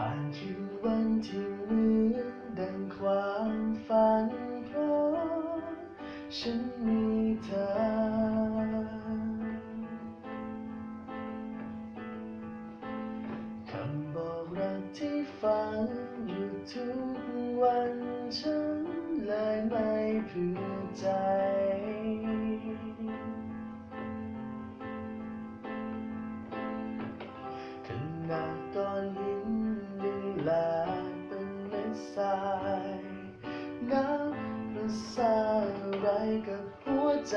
ผ่านคือวันที่เหมือนดังความฝันเพราะฉันมีเธอ คำบอกรักที่ฟังอยู่ทุกวันฉันเลยไม่เผื่อใจ ยังแลกเป็นเม็ดทรายน้ำประสาอะไรกับหัวใจ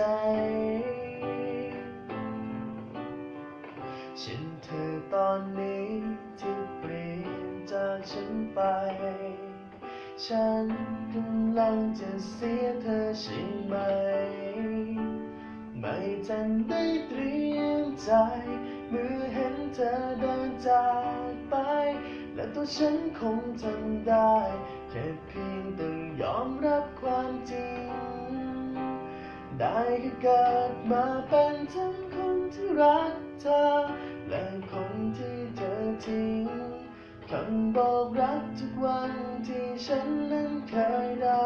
ฉันเธอตอนนี้ที่เปลี่ยนจากฉันไป ฉันกำลังจะเสียเธอใช่ไหม ไม่ทันได้เตรียมใจ เมื่อเห็นเธอเดินจาก ตัวฉันคงทำได้ แค่เพียงต้องยอมรับความจริง ได้แค่เกิดมาเป็นทั้งคนที่รักเธอ และคนที่เธอทิ้งคำบอกรักทุกวันที่ฉันนั้นเคยได้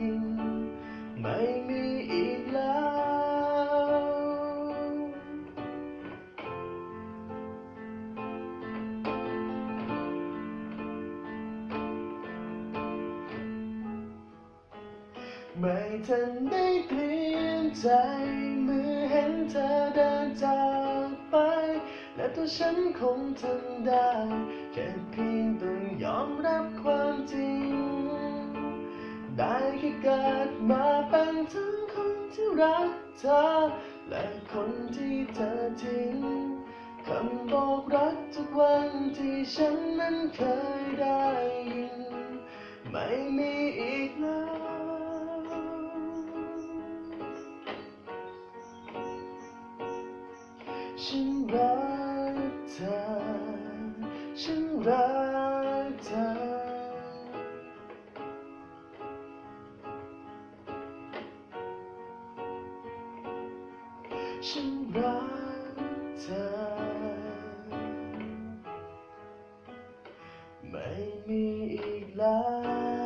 ยิน ไม่ทันได้เตรียมใจเมื่อเห็นเธอเดินจากไป และตัวฉันคงทำได้ แค่เพียงต้องยอมรับความจริง ได้แค่เกิดมาเป็นทั้งคนที่รักเธอ และคนที่เธอทิ้งคำบอกรักทุกวันที่ฉันนั้นเคยได้ยิน ไม่มีอีกแล้ว ฉันรักเธอ ฉันรักเธอ ฉันรักเธอ ไม่มีอีกแล้ว